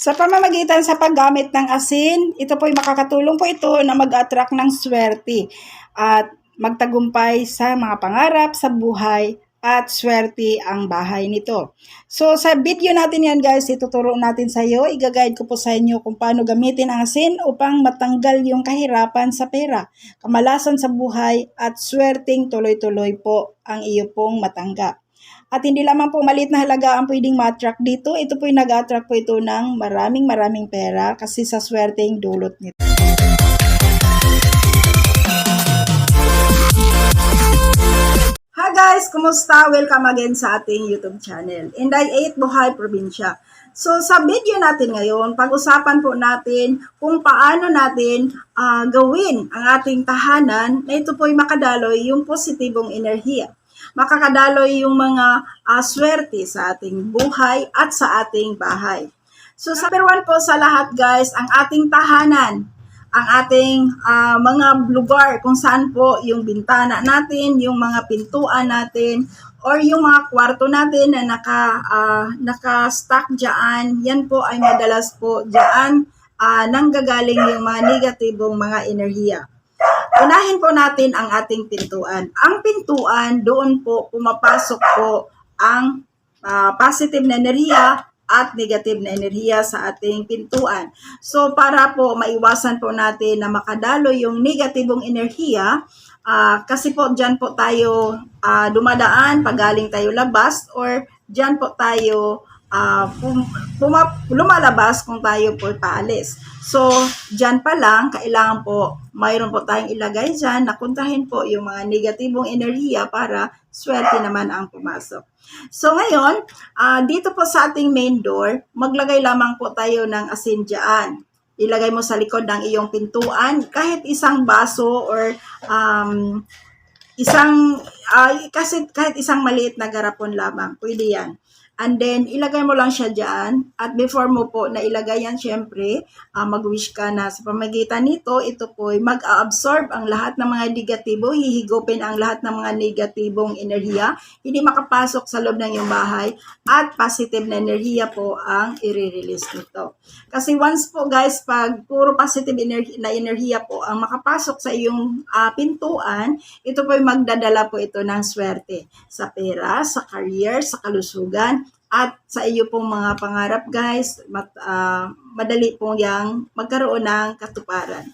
Sa pamamagitan sa paggamit ng asin, ito po'y makakatulong po ito na mag-attract ng swerte at magtagumpay sa mga pangarap sa buhay at swerte ang bahay nito. So sa video natin yan guys, ituturo natin sa iyo, igaguide ko po sa inyo kung paano gamitin ang asin upang matanggal yung kahirapan sa pera, kamalasan sa buhay at swerteng tuloy-tuloy po ang iyo pong matanggap. At hindi lamang po maliit na halaga ang pwedeng ma-attract dito. Ito po yung nag-attract po ito ng maraming maraming pera kasi sa swerteng dulot nito. Hi guys! Kumusta? Welcome again sa ating YouTube channel. Inday 8 Buhay Probinsya. So sa video natin ngayon, pag-usapan po natin kung paano natin ah, gawin ang ating tahanan na ito po'y makadaloy yung positibong enerhiya makakadaloy yung mga ah, swerte sa ating buhay at sa ating bahay. So sa number one po sa lahat guys, ang ating tahanan, ang ating ah, mga lugar kung saan po yung bintana natin, yung mga pintuan natin, or yung mga kwarto natin na naka, ah, naka-stack dyan, yan po ay madalas po dyan ah, nanggagaling yung mga negatibong mga enerhiya. Unahin po natin ang ating pintuan. Ang pintuan, doon po pumapasok po ang ah, positive na enerhiya at negative na enerhiya sa ating pintuan. So para po maiwasan po natin na makadalo yung negatibong enerhiya, ah, kasi po dyan po tayo ah, dumadaan pag galing tayo labas or dyan po tayo ah, pum- puma- lumalabas kung tayo po paalis. So, dyan pa lang, kailangan po, mayroon po tayong ilagay dyan, nakuntahin po yung mga negatibong enerhiya para swerte naman ang pumasok. So, ngayon, ah, dito po sa ating main door, maglagay lamang po tayo ng asin dyan. Ilagay mo sa likod ng iyong pintuan, kahit isang baso or um, isang, ah, kasi kahit isang maliit na garapon lamang, pwede yan. And then, ilagay mo lang siya dyan. At before mo po na ilagay yan, syempre, ah, mag-wish ka na sa pamagitan nito, ito po ay mag-absorb ang lahat ng mga negatibo, hihigupin ang lahat ng mga negatibong enerhiya, hindi makapasok sa loob ng iyong bahay, at positive na enerhiya po ang i-release nito. Kasi once po guys, pag puro positive energy, na enerhiya po ang makapasok sa iyong ah, pintuan, ito po ay magdadala po ito ng swerte sa pera, sa career, sa kalusugan, at sa iyo pong mga pangarap guys, mat, ah, madali po yang magkaroon ng katuparan.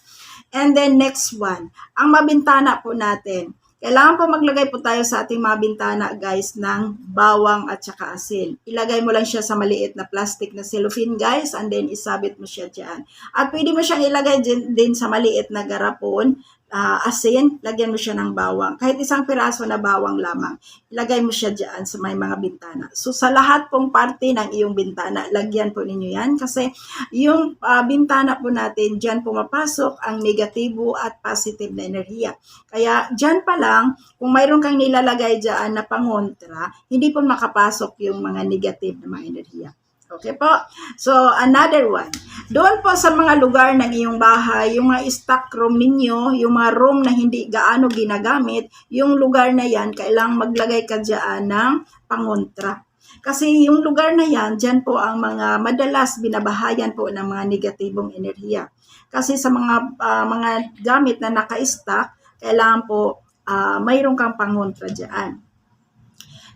And then next one, ang mabintana po natin. Kailangan po maglagay po tayo sa ating mga bintana guys ng bawang at saka asin. Ilagay mo lang siya sa maliit na plastic na cellophane guys and then isabit mo siya dyan. At pwede mo siyang ilagay din, din sa maliit na garapon ah, asin, lagyan mo siya ng bawang. Kahit isang piraso na bawang lamang, ilagay mo siya dyan sa may mga bintana. So sa lahat pong parte ng iyong bintana, lagyan po ninyo yan kasi yung ah, bintana po natin, dyan pumapasok ang negatibo at positive na enerhiya. Kaya dyan pa lang, kung mayroon kang nilalagay dyan na pangontra, hindi po makapasok yung mga negative na mga enerhiya. Okay po? So, another one. Doon po sa mga lugar ng iyong bahay, yung mga stock room ninyo, yung mga room na hindi gaano ginagamit, yung lugar na yan, kailangang maglagay ka dyan ng pangontra. Kasi yung lugar na yan, dyan po ang mga madalas binabahayan po ng mga negatibong enerhiya. Kasi sa mga ah, mga gamit na naka-stock, kailangan po ah, mayroon kang pangontra dyan.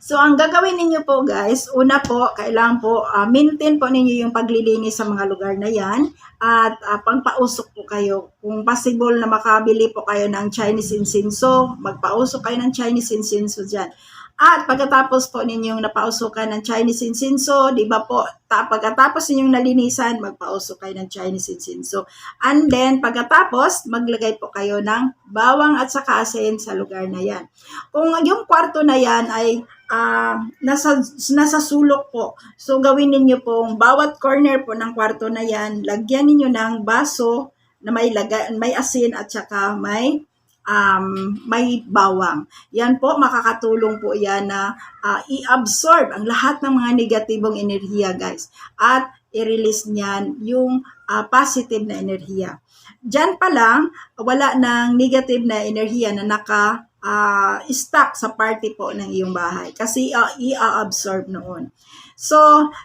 So, ang gagawin ninyo po guys, una po, kailangan po ah, maintain po ninyo yung paglilinis sa mga lugar na yan at uh, pangpausok po kayo. Kung possible na makabili po kayo ng Chinese insinso, magpausok kayo ng Chinese insinso dyan. At pagkatapos po ninyong napausukan ng Chinese insinso, di ba po, ta- pagkatapos ninyong nalinisan, magpausok kayo ng Chinese insinso. And then, pagkatapos, maglagay po kayo ng bawang at saka asin sa lugar na yan. Kung yung kwarto na yan ay ah, nasa, nasa sulok po, so gawin ninyo pong bawat corner po ng kwarto na yan, lagyan ninyo ng baso na may, laga, may asin at saka may um, may bawang. Yan po, makakatulong po yan na ah, i-absorb ang lahat ng mga negatibong enerhiya, guys. At i-release niyan yung ah, positive na enerhiya. Diyan pa lang, wala ng negative na enerhiya na naka ah, stuck sa party po ng iyong bahay kasi ah, i-absorb noon. So,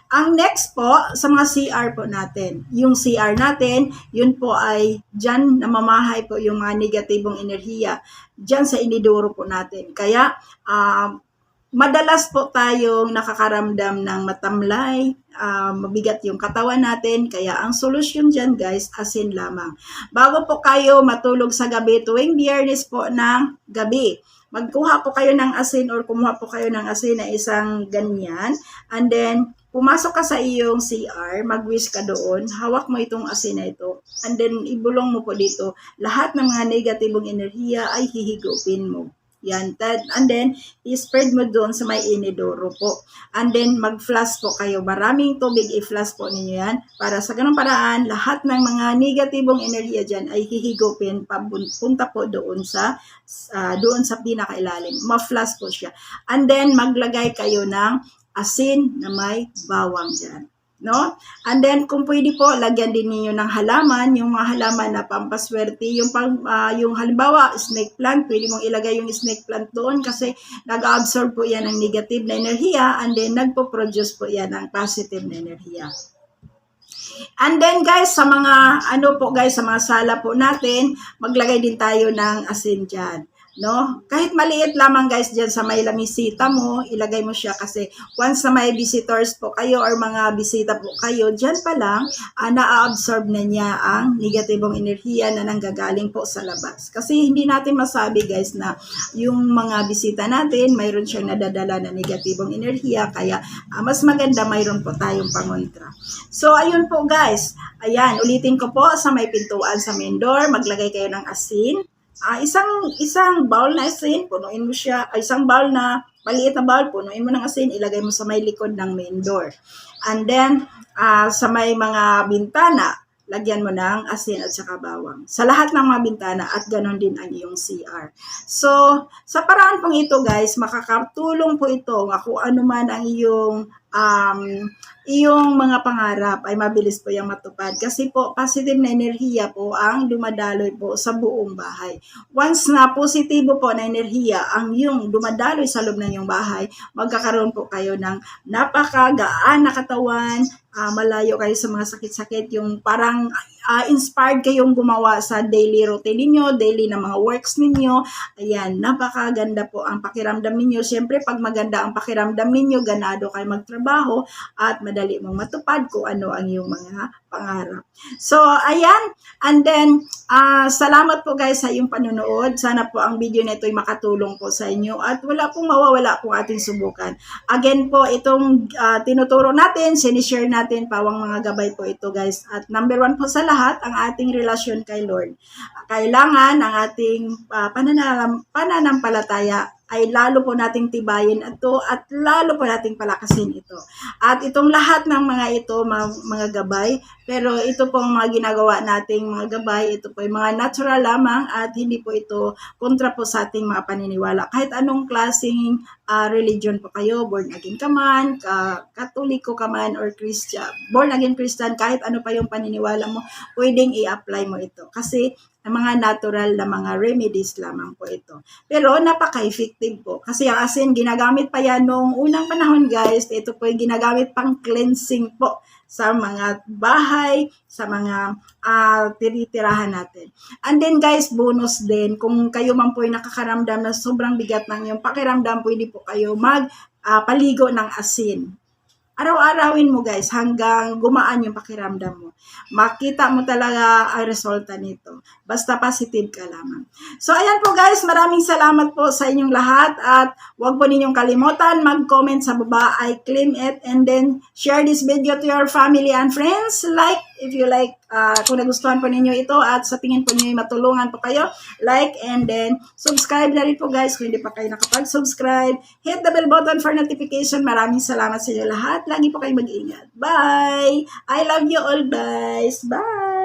ang next po sa mga CR po natin, yung CR natin, yun po ay dyan namamahay po yung mga negatibong enerhiya dyan sa iniduro po natin. Kaya, um, madalas po tayong nakakaramdam ng matamlay, ah, mabigat yung katawan natin. Kaya ang solusyon dyan guys, asin lamang. Bago po kayo matulog sa gabi, tuwing biyernes po ng gabi, magkuha po kayo ng asin or kumuha po kayo ng asin na isang ganyan. And then, pumasok ka sa iyong CR, mag-wish ka doon, hawak mo itong asin na ito, and then ibulong mo po dito, lahat ng mga negatibong enerhiya ay hihigupin mo. Yan. And then, i-spread mo doon sa may inidoro po. And then, mag-flash po kayo. Maraming tubig i-flash po ninyo yan. Para sa ganung paraan, lahat ng mga negatibong enerhiya dyan ay hihigupin papunta po doon sa ah, doon sa pinakailalim. Ma-flash po siya. And then, maglagay kayo ng asin na may bawang dyan. No? And then, kung pwede po, lagyan din ninyo ng halaman, yung mga halaman na pampaswerte, yung, pang, ah, yung halimbawa, snake plant, pwede mong ilagay yung snake plant doon kasi nag-absorb po yan ng negative na enerhiya and then nagpo-produce po yan ng positive na enerhiya. And then guys, sa mga ano po guys, sa mga sala po natin, maglagay din tayo ng asin dyan. No? Kahit maliit lamang guys dyan sa may lamisita mo, ilagay mo siya kasi once na may visitors po kayo or mga bisita po kayo, dyan pa lang, uh, na-absorb na niya ang negatibong enerhiya na nanggagaling po sa labas. Kasi hindi natin masabi guys na yung mga bisita natin, mayroon siyang nadadala na negatibong enerhiya, kaya ah, mas maganda mayroon po tayong pangontra. So, ayun po guys. Ayan, ulitin ko po sa may pintuan sa main door, maglagay kayo ng asin. Ah, isang isang bowl na asin, punuin mo siya, ay isang bowl na maliit na bowl, punuin mo ng asin, ilagay mo sa may likod ng main door. And then, ah, sa may mga bintana, lagyan mo ng asin at saka bawang. Sa lahat ng mga bintana at ganon din ang iyong CR. So, sa paraan pong ito guys, makakatulong po ito nga kung ano man ang iyong um, iyong mga pangarap ay mabilis po yung matupad. Kasi po, positive na enerhiya po ang dumadaloy po sa buong bahay. Once na positibo po na enerhiya ang yung dumadaloy sa loob ng iyong bahay, magkakaroon po kayo ng napakagaan na katawan, ah, malayo kayo sa mga sakit-sakit, yung parang ah, inspired kayong gumawa sa daily routine ninyo, daily na mga works ninyo. Ayan, napakaganda po ang pakiramdam ninyo. Siyempre, pag maganda ang pakiramdam ninyo, ganado kayo magtrabaho at madali mong matupad kung ano ang iyong mga pangarap. So, ayan. And then, ah, salamat po guys sa iyong panonood. Sana po ang video na ito ay makatulong po sa inyo at wala pong mawawala po ating subukan. Again po, itong ah, tinuturo natin, sinishare natin, pawang mga gabay po ito guys. At number one po sa lahat, ang ating relasyon kay Lord. Kailangan ang ating ah, pananam, pananampalataya ay lalo po nating tibayin ito at lalo po nating palakasin ito. At itong lahat ng mga ito, mga, mga gabay, pero ito pong mga ginagawa nating mga gabay, ito po ay mga natural lamang at hindi po ito kontra po sa ating mga paniniwala. Kahit anong klaseng ah, religion po kayo, born again ka man, ka, katoliko ka man, or Christian, born again Christian, kahit ano pa yung paniniwala mo, pwedeng i-apply mo ito. Kasi mga natural na mga remedies lamang po ito. Pero napaka-effective po. Kasi ang asin, ginagamit pa yan noong unang panahon guys. Ito po yung ginagamit pang cleansing po sa mga bahay, sa mga ah, tinitirahan natin. And then guys, bonus din, kung kayo man po ay nakakaramdam na sobrang bigat ng iyong pakiramdam, pwede po kayo mag ah, paligo ng asin. Araw-arawin mo guys hanggang gumaan yung pakiramdam mo. Makita mo talaga ang resulta nito. Basta positive ka lamang. So ayan po guys, maraming salamat po sa inyong lahat at huwag po ninyong kalimutan mag-comment sa baba. I claim it and then share this video to your family and friends. Like if you like, uh, kung nagustuhan po ninyo ito at sa tingin po ninyo matulungan po kayo, like and then subscribe na rin po guys kung hindi pa kayo nakapag-subscribe. Hit the bell button for notification. Maraming salamat sa inyo lahat. Lagi po kayo mag-ingat. Bye! I love you all guys. Bye!